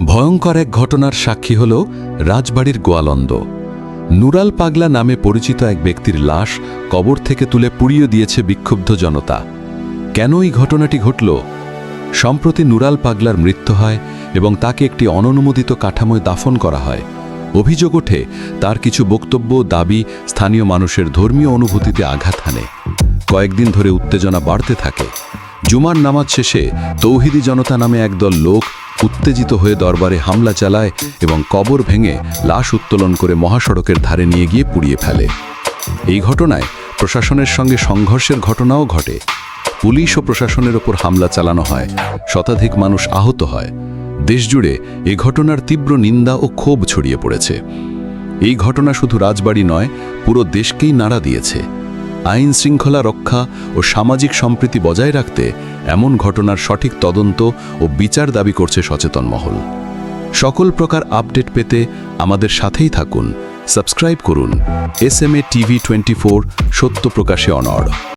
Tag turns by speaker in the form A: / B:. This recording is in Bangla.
A: ভয়ঙ্কর এক ঘটনার সাক্ষী হল রাজবাড়ির গোয়ালন্দ। নুরাল পাগলা নামে পরিচিত এক ব্যক্তির লাশ কবর থেকে তুলে পুড়িয়ে দিয়েছে বিক্ষুব্ধ জনতা। কেন এই ঘটনাটি ঘটল? সম্প্রতি নুরাল পাগলার মৃত্যু হয় এবং তাকে একটি অননুমোদিত কাঠামোয় দাফন করা হয়। অভিযোগ ওঠে, তার কিছু বক্তব্য দাবি স্থানীয় মানুষের ধর্মীয় অনুভূতিতে আঘাত হানে। কয়েকদিন ধরে উত্তেজনা বাড়তে থাকে। জুমার নামাজ শেষে তৌহিদি জনতা নামে একদল লোক উত্তেজিত হয়ে দরবারে হামলা চালায় এবং কবর ভেঙে লাশ উত্তোলন করে মহাসড়কের ধারে নিয়ে গিয়ে পুড়িয়ে ফেলে। এই ঘটনায় প্রশাসনের সঙ্গে সংঘর্ষের ঘটনাও ঘটে। পুলিশ ও প্রশাসনের ওপর হামলা চালানো হয়, শতাধিক মানুষ আহত হয়। দেশজুড়ে এ ঘটনার তীব্র নিন্দা ও ক্ষোভ ছড়িয়ে পড়েছে। এই ঘটনা শুধু রাজবাড়ি নয়, পুরো দেশকেই নাড়া দিয়েছে। আইন শৃঙ্খলা রক্ষা ও সামাজিক সম্প্রীতি বজায় রাখতে এমন ঘটনার সঠিক তদন্ত ও বিচার দাবি করছে সচেতন মহল। সকল প্রকার আপডেট পেতে আমাদের সাথেই থাকুন। সাবস্ক্রাইব করুন। S M A TV twenty four সত্য প্রকাশে অনড়।